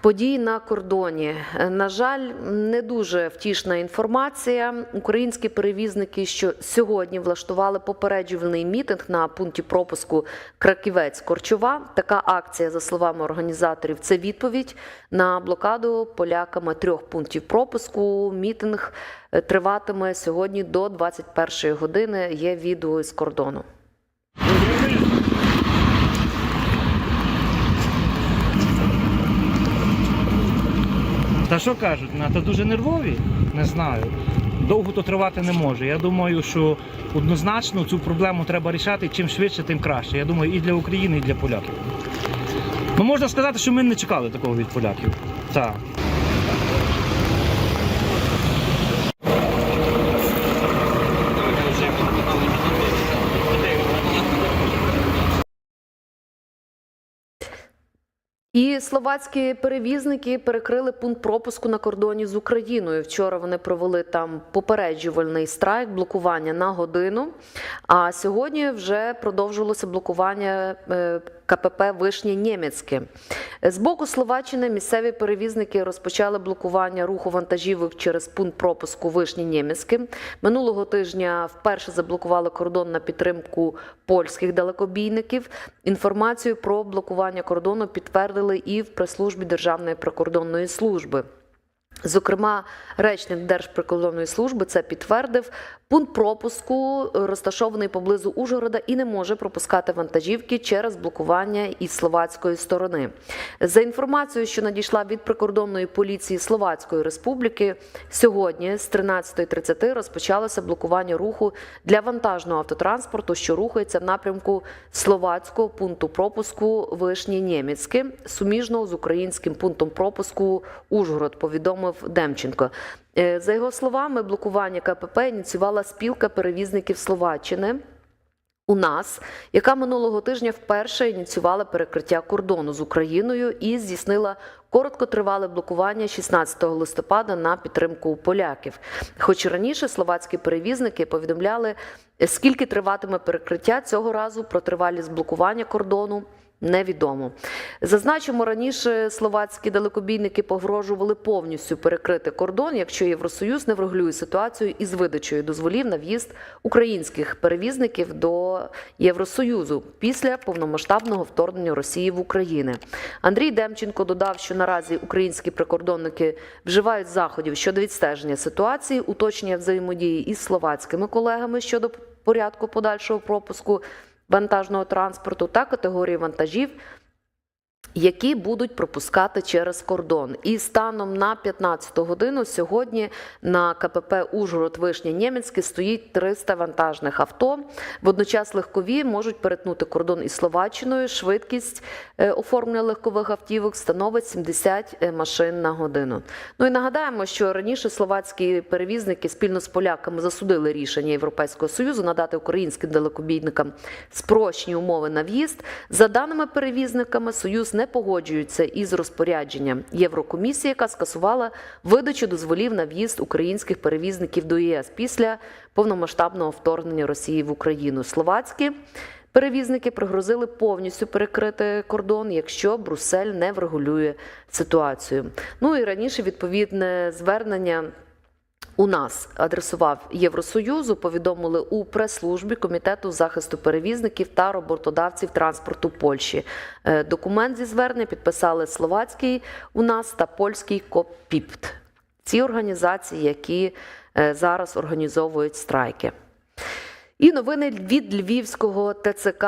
Події на кордоні. Е, На жаль, не дуже втішна інформація. Українські перевізники, що сьогодні влаштували попереджувальний мітинг на пункті пропуску Краківець Корчова. Така акція, за словами організаторів, це відповідь на блокаду поляками трьох пунктів пропуску. Мітинг е, триватиме сьогодні до 21 години. Є відео з кордону. Та що кажуть, НАТО дуже нервові? Не знаю. Довго то тривати не може. Я думаю, що однозначно цю проблему треба рішати чим швидше, тим краще. Я думаю, і для України, і для поляків. Ну можна сказати, що ми не чекали такого від поляків. Так. І словацькі перевізники перекрили пункт пропуску на кордоні з Україною. Вчора вони провели там попереджувальний страйк, блокування на годину. А сьогодні вже продовжилося блокування е, КПП Вишні Німецьке. З боку Словаччини місцеві перевізники розпочали блокування руху вантажівок через пункт пропуску Вишні Німецьке. Минулого тижня вперше заблокували кордон на підтримку польських далекобійників. Інформацію про блокування кордону підтвердили і в прес-службі Державної прикордонної служби. Зокрема, речник Держприкордонної служби це підтвердив. Пункт пропуску розташований поблизу Ужгорода і не може пропускати вантажівки через блокування із словацької сторони. За інформацією, що надійшла від прикордонної поліції Словацької Республіки, сьогодні з 13.30 розпочалося блокування руху для вантажного автотранспорту, що рухається в напрямку словацького пункту пропуску Вишні Німецьке, суміжного з українським пунктом пропуску Ужгород. Повідомив Демченко. Е, За його словами, блокування КПП ініціювала спілка перевізників Словаччини. У нас, яка минулого тижня вперше ініціювала перекриття кордону з Україною і здійснила короткотривале блокування 16 листопада на підтримку поляків. Хоч раніше словацькі перевізники повідомляли, скільки триватиме перекриття цього разу про тривалість блокування кордону. Невідомо. Зазначимо, раніше словацькі далекобійники погрожували повністю перекрити кордон, якщо Євросоюз не врегулює ситуацію із видачею дозволів на в'їзд українських перевізників до Євросоюзу після повномасштабного вторгнення Росії в Україну. Андрій Демченко додав, що наразі українські прикордонники вживають заходів щодо відстеження ситуації, уточнення взаємодії із словацькими колегами щодо порядку подальшого пропуску вантажного транспорту та категорії вантажів, які будуть пропускати через кордон. І станом на 15 годину сьогодні на КПП Ужгород Вишня Німецьке стоїть 300 вантажних авто. Водночас легкові можуть перетнути кордон із Словаччиною. Швидкість е, оформлення легкових автівок становить 70 машин на годину. Ну і нагадаємо, що раніше словацькі перевізники спільно з поляками засудили рішення Європейського союзу надати українським далекобійникам спрощені умови на в'їзд. За даними перевізниками, союз не погоджується із розпорядженням Єврокомісії, яка скасувала видачу дозволів на в'їзд українських перевізників до ЄС після повномасштабного вторгнення Росії в Україну. Словацькі перевізники пригрозили повністю перекрити кордон, якщо Брюссель не врегулює ситуацію. Ну і раніше відповідне звернення. У нас адресував Євросоюзу, повідомили у прес-службі Комітету захисту перевізників та роботодавців транспорту Польщі. Е, Документ зі звернення підписали словацький у нас та польський КОПІПТ. Ці організації, які е, зараз організовують страйки. І новини від Львівського ТЦК.